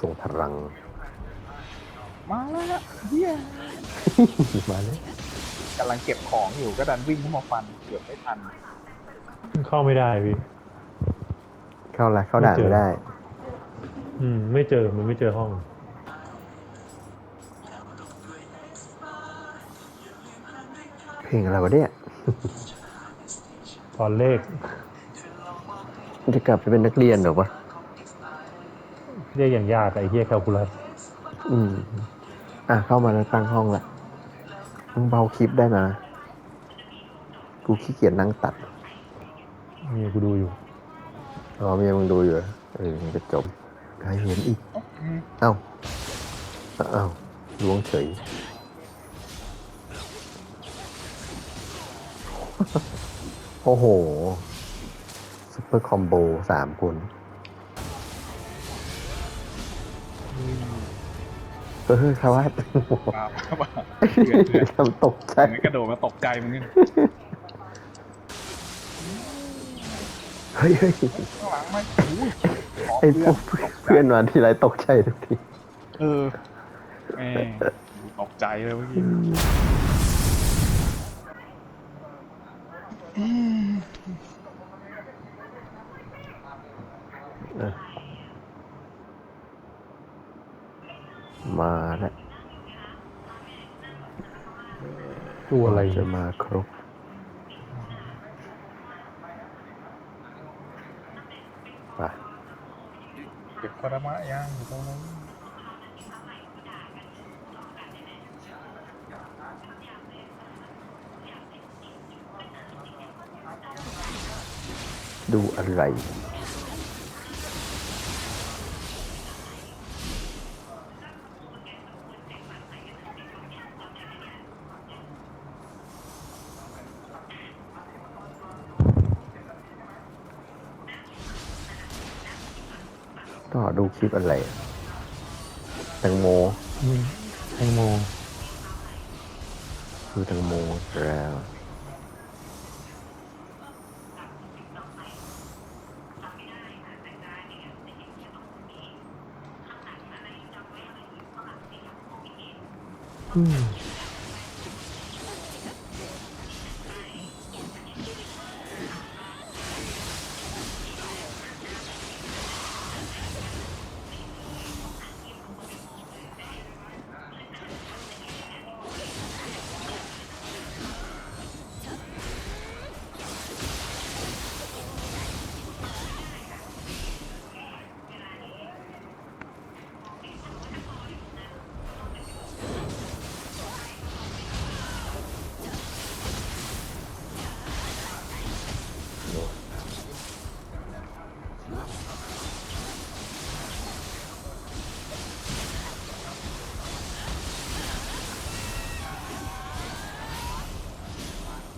ทรงพลัง มาแล้วเฮียมาเลยกำลังเก็บของอยู่ก็ดันวิ่งเข้ามาฟันเกือบไม่ทันเข้าไม่ได้พี่ เข้าละเข้าด่านไม่เจอไม่ได้ อืม ไม่เจอมันไม่เจอห้อง เพลงอะไรวะเนี่ย ตอนเลข จะกลับไปเป็นนักเรียนเหรอวะ เรียกอย่างยากอะไอ้เฮียแคลคูลัสอืม อะ เข้ามาแล้วตั้งห้องละมึงเบาคลิปได้นะ กูขี้เกียจนั่งตัดมีกูดูอยู่อ๋อเมียมึงดูอยู่เหรอเออมันจะจบใครเห็นอีก เอ้า เอ้าล้วงเฉยโอ้โหซุปเปอร์คอมโบสามคน เออครับว่ามามาเดือดเดือดทำตกใจมันกระโดดมาตกใจมึงนี่เฮ้ยเฮ้ยข้างหลังไม่อุ้ยขอไอ้พเพื่อวนกเพื่อนมาทีไรตกใจทุกที เออแม่งตกใจเลยเมื่อกี้ มาแล้วตัวอะไรจะมาครบไปเก็บคารามะย่างอยู่ตรงนั้นดูอะไร ก็ดู คลิปอะไรอะแตงโมอืมแตงโมคือแตงโมแล้วอืม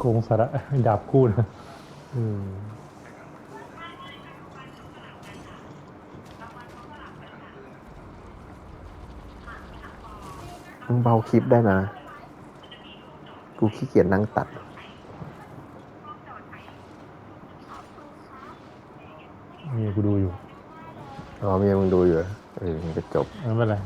โกงสาระดาบคู่นะอืมมึงเบาคลิปได้นะ กูขี้เกียจนั่งตัดมีกูดูอยู่ อ๋อเมียมึงดูอยู่เหรอเออมันจะจบ ไม่เป็นไร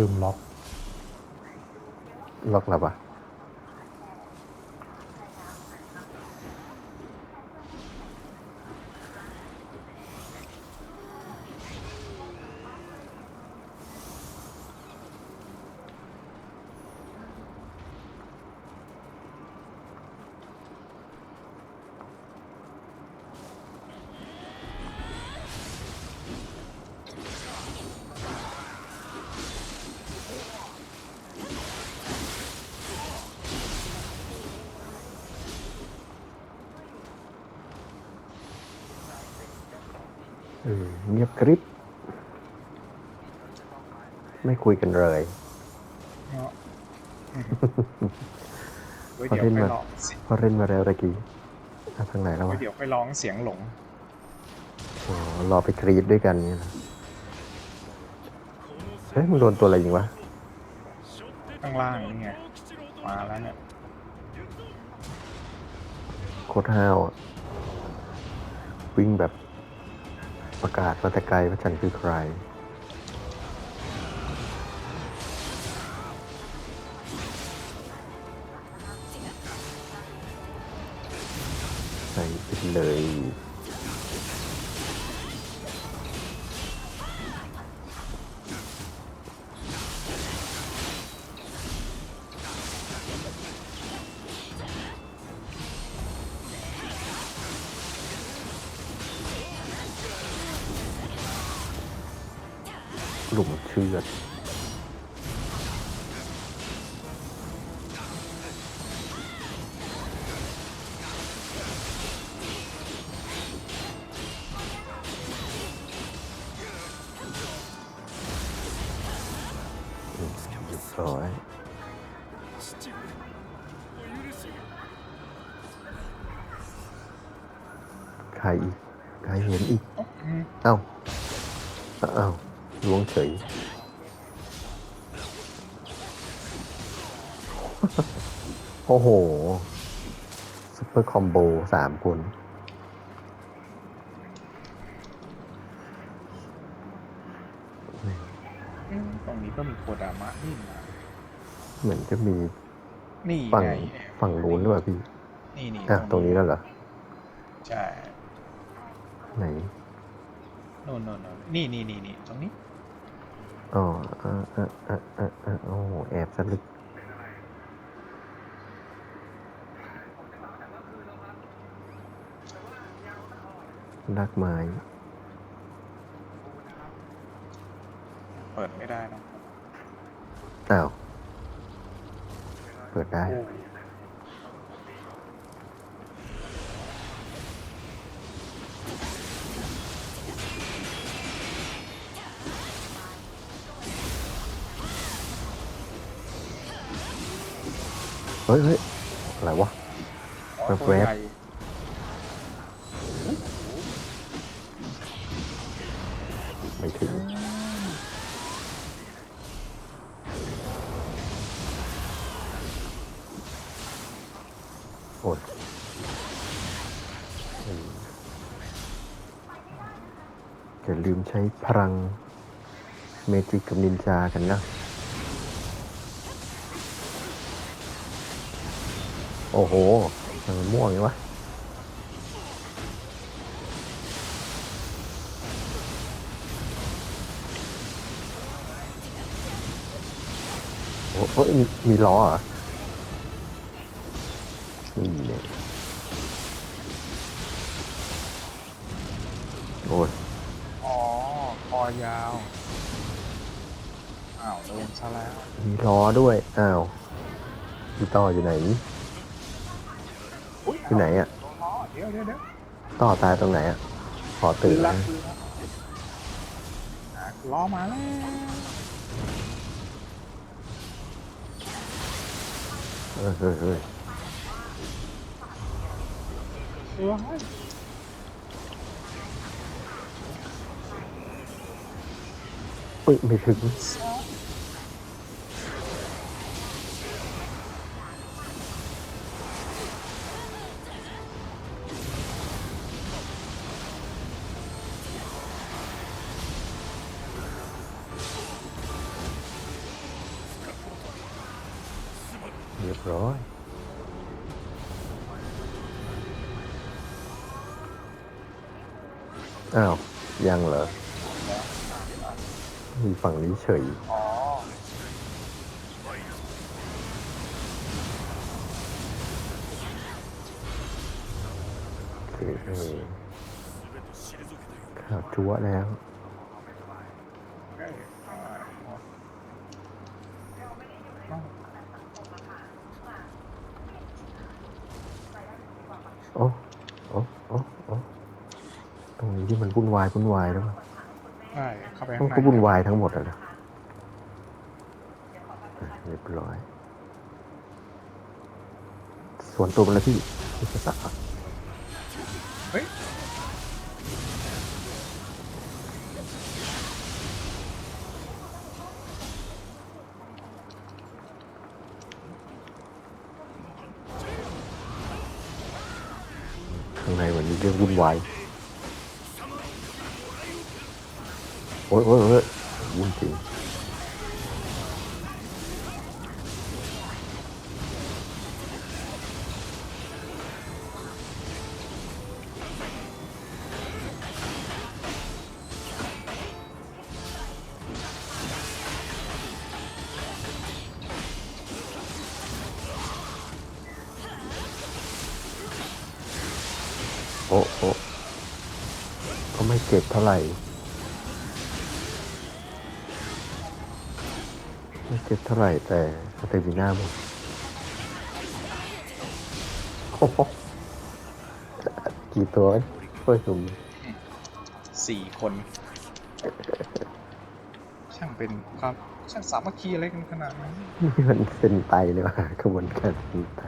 ลืมล็อก ล็อกแล้วปะ เออเงียบกริบ ไม่คุยกันเลยเนาะไว้เดี๋ยวค่อยลองเสียงพอเล่นมาแล้วตะกี้อะทางไหนแล้วไว้วะเดี๋ยวค่อยร้องเสียงหลงรอไปกรีดด้วยกันเนี่ยนะเฮ้ยมึงโดนตัวอะไรยิงวะข้างล่างนี่ไง มาแล้วเนี่ย โคตรห้าวอะวิ่งแบบ ประกาศมาแต่ไกลว่าฉันคือใคร ใส่ไปเลย ร้อยใครอีกใครเห็นอีก เอ้า เอ้าล้วงเฉยโอ้โหซุปเปอร์คอมโบสามคน อืมตรงนี้ก็มีโคดามะนี่มา เหมือนจะมีนี่ฝั่งไงฝั่งนู้นหรือเปล่าพี่นี่นี่อะตรงนี้แล้วเหรอใช่ไหนโน่นโน่นโน่นนี่นี่นี่นี่ตรงนี้อ๋ออ่าอ่าอ่าอ่าอ่าโอ้โหแอบสลึกลักไม้เปิดไม่ได้นะอ้าว เปิดได้โอ้เฮ้ยเฮ้ยอะไรวะอ๋อแว๊บๆตัวใหญ่ไม่ถึง ลืมใช้พลังเมจิกกับนินจากันนะ โอ้โหมันม่วงไงวะโอ้โอ้ยมีมีล้อเหรอนี่เนี่ยโอ้ย อยาวอ้าวโดนซะแล้วมีล้อด้วย อ้าวพี่ต่ออยู่ไหน อุ้ยอยู่ไหนอะโดนล้อเดี๋ยวเดี๋ยวเดี๋ยวต่อตายตรงไหนอะ ขอตื่นละนะคือละอะล้อมาแล้วเออเฮ้ยเฮ้ยเออให้ อุ้ยไม่ถึง เรียบร้อยอ้าว ยังเหรอ มีฝั่งนี้เฉยอ๋อโอเคเออข่าวจั๊วแล้วเอ้ยอ่าอ๋อโอ้โอ้โอ้โอ้ตรงนี้ที่มันวุ่นวายวุ่นวายแล้วมั้ง ใช่เข้าไปอข้างงในก็วุ่นวายทั้งหมดเลยเรียบร้อย ส่วนตัวมันล้วพี่ เฮ้ยข้างในเหมือนมีเรื่องวุ่นวาย โอ้ยโอ้ยโอ้ยวุ่นจริงโอ้โอ้ก็ไม่เจ็บเท่าไหร่ จ็บเท่าไหร่แต่สเตมิน่าหมดโอ้โหกี่ตัวช่วยสุ่มสี่คน ช่างเป็นความช่างสามัคคีอะไรกันขนาดนั้นนี่มันเส้นไตเลยว่ะขบวนการเส้นไต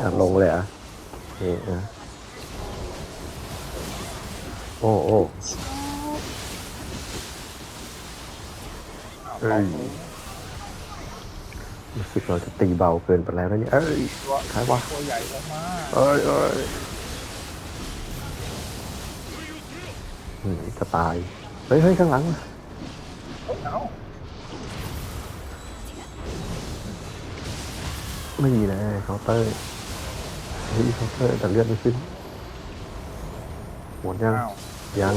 อะลงเลยเหรอะเอออะโอ้โอ้อ้าวเอ้ต่อย รู้สึกเราจะตีเบาเกินไปแล้วนะเนี่ยเอ้ยตัวใครวะตัวใหญ่แล้วมาเอ้ยเอ้ยอืมจะตายเฮ้ยเฮ้ยข้างหลังเอ้าไม่มีเลยเคาน์เตอร์เฮ้ยเคาน์เตอร์แต่เลือดไม่ขึ้นหมดยังอ้าวยัง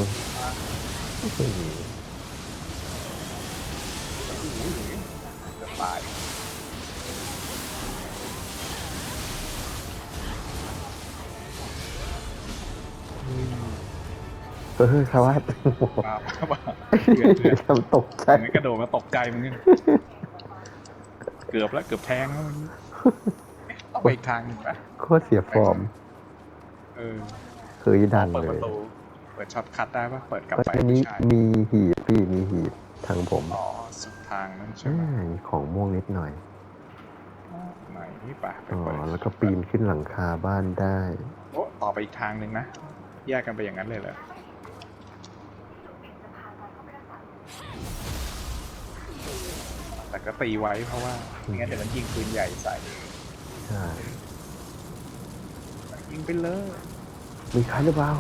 เฮ้ยคาวาสบ้าบ้าเกือบเกือบทำตกใจไม่กระโดดมาตกใจมึงนี่เกือบแล้วเกือบแทงแล้วมึงต้องไปอีกทางหนึ่งปะโคตรเสียฟอร์ม เออเคยดังเปิดเลประตูเปิดช็อตคัทได้ปะเปิดกลับไปอันนี้ใช่มีหีบพี่มีหีบทางผมอ๋อสุดทางนั้นใช่อ่าไหมมีของม่วงนิดหน่อยไหนนี่ปะไปอ๋อเปิดแล้วก็ปีนขึ้นหลังคาบ้านได้ โอ้ต่อไปอีกทางหนึ่งนะแยกกันไปอย่างนั้นเลยเหรอ แต่ก็ตีไว้เพราะว่าไม่งั้นเดี๋ยวมันยิงปืนใหญ่ใส่ใช่ยิงไปเลยมีใครหรือเปล่า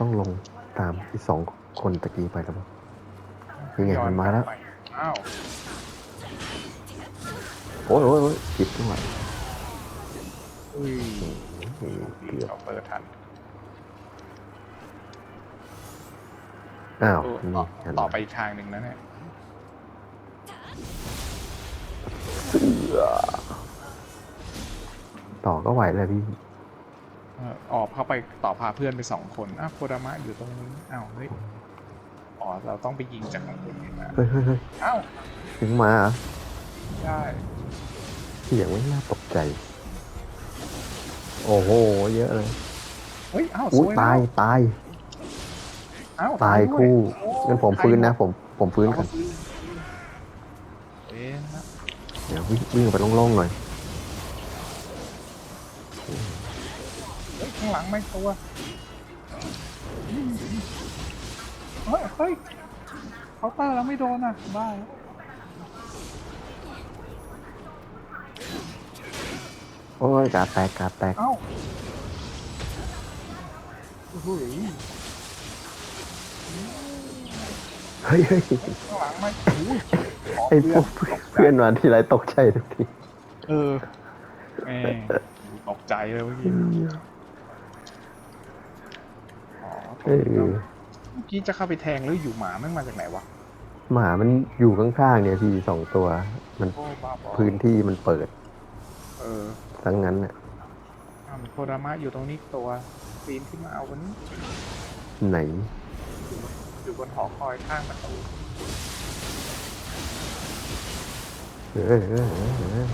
ต้องลงตามที่สองคนตะกี้ไปแล้วมั้งนี่ไงย้อมันมาแล้วกบไปอ้าวโอ้ยโอ้ยโอ้ยผิดด้วยอุ้ยเกือบเขาเปิดทัน อ้าวเออนี่ต่อเห็นต่อไหไปมอีกทางหนึ่งนะเนี่ยต่อก็ไหวเลยพี่เออออกเข้าไปต่อพาเพื่อนไปสองคนอ้าวโคดามะอยู่ตรงนี้อ้าวเฮ้ยอ๋อเราต้องไปยิงจากข้างบนนี่นะเฮ้ยเฮ้ยเฮ้ยอ้าวถึงมาเหรอได้ เสียงไม่น่าตกใจ โอ้โห เยอะเลย เฮ้ย อ้าวอุ้สยวยตาย แล้วตาย อ้าวตายด้วคู่โอ้งั้นผมฟื้นนะ ผมผมฟื้นเอาก่อนฟื้นเอ๊ะนะเดี๋ยววิ่งวิ่งไปโล่งๆหน่อยเฮ้ยข้างหลังไม่ตัวเฮ้ยเฮ้ยเคาน์เตอร์แล้วไม่โดนอะบ้าแล้วโอ้ยกาแตกกาแตกเอ้าโอ้โห เฮ้ยเฮ้ยข้างหลังไม่อุ้ยขไอ้พวกเพื่อนเพื่อนมาทีไรตกใจทุกทีเออแหมตกใจเลยเมื่อกี้อ๋อเออเมื่อกี้จะเข้าไปแทงแล้วอยู่หมาแม่งมาจากไหนวะหมามันอยู่ข้างๆเนี่ยพี่สองตัว มันโอ้บ้าบอพื้นที่มันเปิดเออทั้งนั้นน่ะอ้าวโคดามะอยู่ตรงนี้ตัวปีนขึ้นมาเอาวันนี้ไหน อยู่บนหอคอยข้างประตูเออเออเออเออ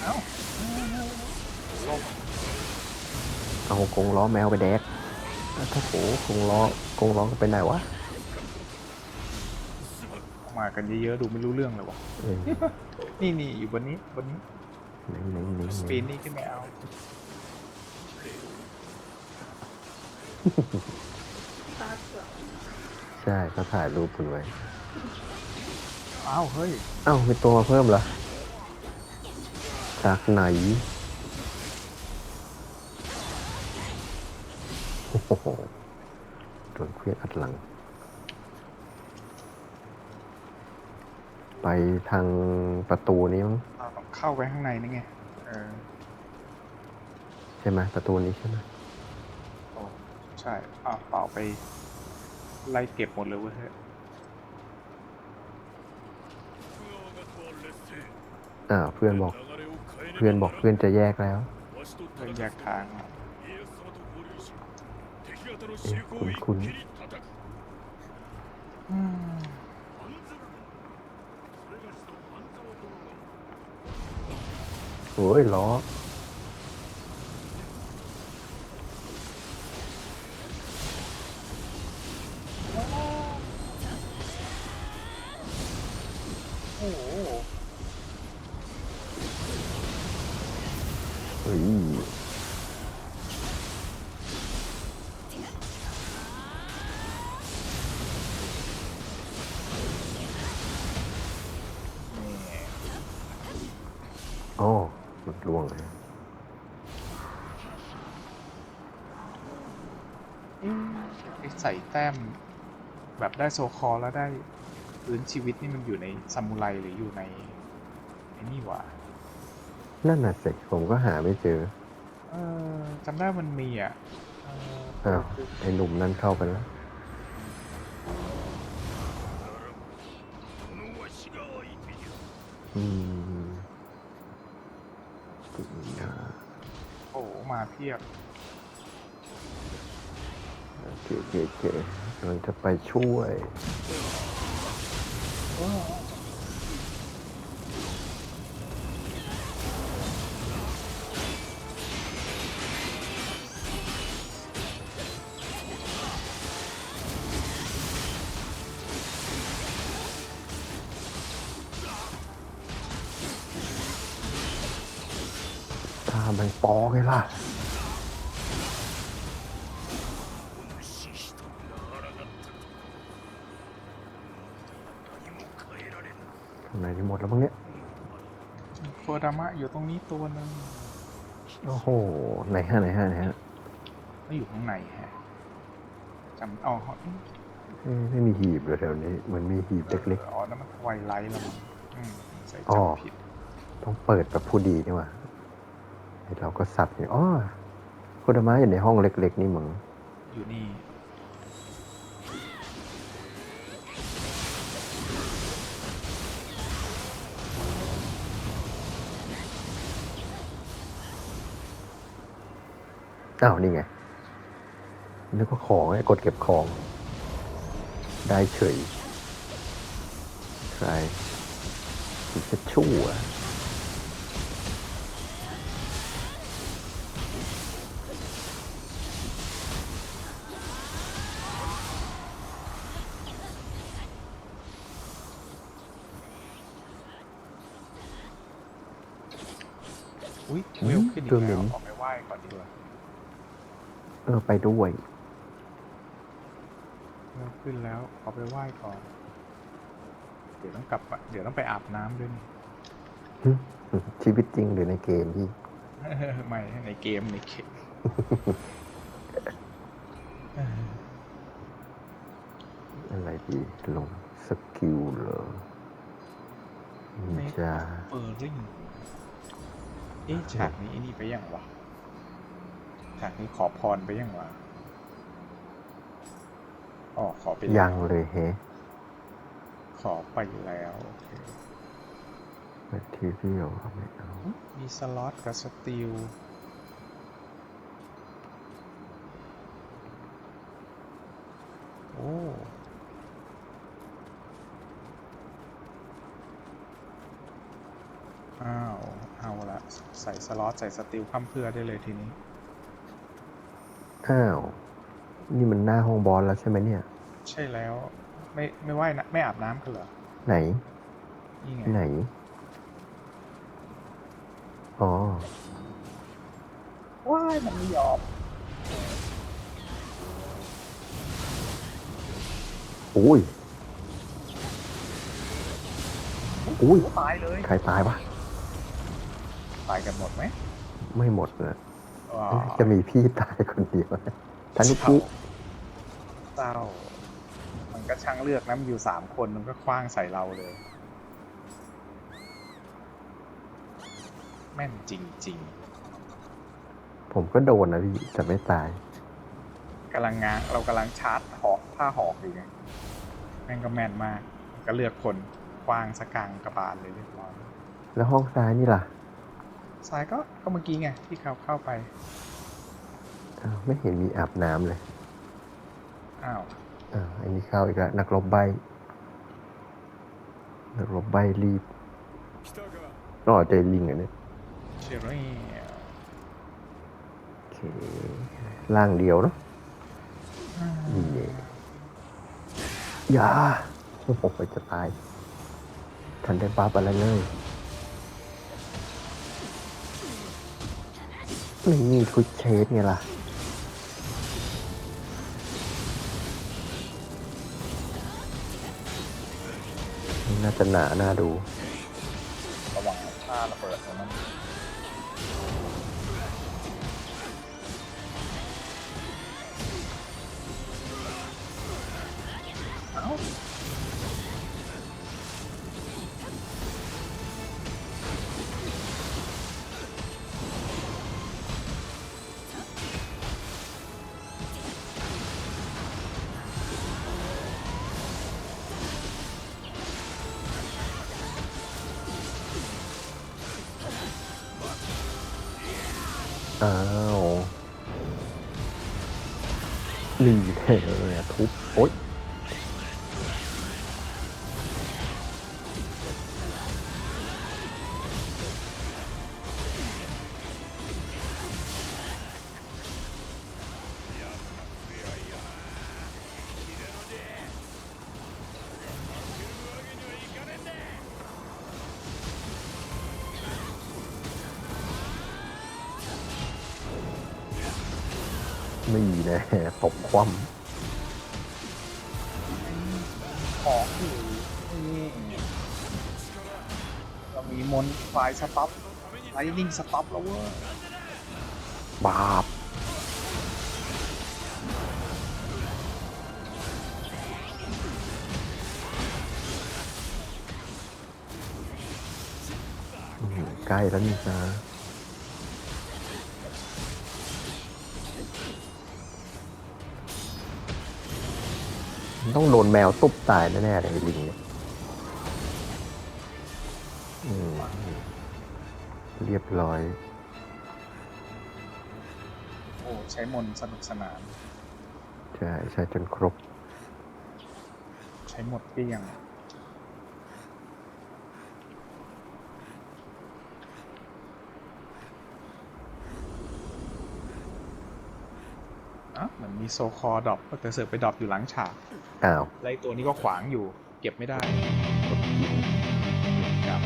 เอ้าเอากรงล้อแมวไปแดกถ้าโหกรงล้อกรงล้อไปไหนวะมากันเยอะๆดูไม่รู้เรื่องเลยวะเออนี่นี่อยู่บนนี้บนนี้ไหนไหนไหนไหนปีนนี่ขึ้นไม่เอา ใช่เขาถ่ายรูปคุณไว้ อ้าวเฮ้ยเอ้ามีตัวมาเพิ่มเหรอ จากไหน โอ้โหโดนเครียดอัดหลัง ไปทางประตูนี้มั้งเราต้องเข้าไปข้างในนี่ไง เออ ใช่ไหมประตูนี้ใช่ไหมโอ้ ใช่อ้าวเปล่าไป ไล่เก็บหมดเลยเว้ยเฮ้ยอ่าวเพื่อนบอก เพื่อนบอกเพื่อนจะแยกแล้วเพื่อนแยกทางอะเอ๊ะคุ้นคุ้นอืมโอ้ยล้อ อ๋อมันล่วงเลยไอ้ใส่แต้ม แบบได้โซคอร์แล้วได้พื้นชีวิตนี่มันอยู่ในซามูไรหรืออยู่ในไอ้นี่หวะนั่นน่ะสิผมก็หาไม่เจอ เออจำได้มันมีอะเอออ้าวไอ้หนุ่มนั่นเข้าไปแล้วอืมปิยา โพียบโอเคโอเคโอเคกำลังจะไปช่วยถ้ามันปอไงล่ะ อยู่ตรงนี้ตัวหนึ่งโอ้โห ไหนฮะไหนฮะไหนฮะไม่อยู่ข้างในฮะจำอ๋อเอ๊ะไม่มีหีบเลยแถวนี้เหมือนมีหีบเล็ก อ๋อนั่นมันไวไลท์แล้วมั้งอืมใส่อ๋อ จำผิดๆ ต้องเปิดแบบผู้ดีนี่หว่าไอ้เราก็สับอยู่อ๋อโคดามะอยู่ในห้องเล็ก ๆ นี่มึงอยู่นี่ อ้าวนี่ไงนึกว่าของไอ้กดเก็บของ ได้เฉยใครพิกาชูอะอุ้ยเวลขึ้นอีกตัวเหม็แล้วนออกไปไหว้ก่อนดีกว่า เออไปด้วยเวลขึ้นแล้วขอไปไหว้ก่อน เดี๋ยวต้องกลับอะเดี๋ยวต้องไปอาบน้ำด้วยนี่ ชีวิตจริงหรือในเกมพี่ ไม่ในเกมในเกมอะไรพี่ลงสกิลเหรอนินจาเออริ่งเอ๊ะฉากนี้ไอ้นี่ไปยังวะ ฉากนี้ขอพรไปยังวะอ๋อขอไปแล้วยังเลยเฮะขอไปแล้วโอเคแมททีเรียลไม่เอา มีสล็อตกับสตีลโอ้อ้าว เอาละ ใส่สล็อต ใส่สตีลพั่มเพรื่อได้เลยทีนี้ อ้าว นี่มันหน้าห้องบอลแล้วใช่ไหมเนี่ย ใช่แล้ว ไม่ไม่ว่ายนะไม่อาบน้ำกันเหรอไหน นี่ไงไหน อ๋อ ว่ายมันไม่ยอมอุ้ย อุ้ยโอ้ตายเลย ใครตายวะ ตายกันหมดไหม ไม่หมดเลยว้า จะมีพี่ตายคนเดียวทันุเศร้ากิเศร้า มันก็ช่างเลือกนะมันอยู่สามคนมันก็คว้างใส่เราเลย แม่นจริงผมก็โดนนะพี่แต่ไม่ตายๆกำลังงานเรากำลังชาร์จหอกผ้าหอกอยู่ไงแม่งก็แม่นมาก ก็เลือกคนคว้างสกกังกระบาลเลยเรียบร้อยแล้วห้องซ้ายนี่ล่ะ ซ้ายก็ก็เมื่อกี้ไงที่เขาเข้าไป อ้าวไม่เห็นมีอาบน้ำเลยอ้าว อ่าอันนี้เข้าอีกแล้วนักรบใบ นักรบใบรีบก็ใจลิงอันนี้เชอรี่โอเคล่างเดียวเนาะนี่เองอย่าโอ้โหจะตาย ทันได้บัฟอะไรเลย นี่คุยเชสไงล่ะ น่าจะหนาหน้าดู ระวังผ้าระเบิดตรงนั้นเอ้า อ้ นี่แน่ตบคว่ของอยู่นี่เรามีมนต์ไฟล์สต็อปไลนิ่งสต็อปแล้วเว้ยำบาบอื้อหือใกล้แล้วนี่นะ ต้องโดนแมวตุบตายแน่ๆเลยไอ้ลิงเนี่ยอืมเรียบร้อย โอ้ใช้มนต์สนุกสนาน ใช่ใช่จนครบ ใช้หมดเกลี้ยง อะเห มือนมีโซคอดรอปแต่เสือกไปดรอปอยู่หลังฉากอ้าวไล่ตัวนี้ก็ขวางอยู่ เก็บไม่ได้กดยิงกับ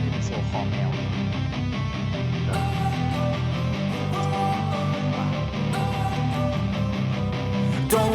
เป็นโซคอแมว Don't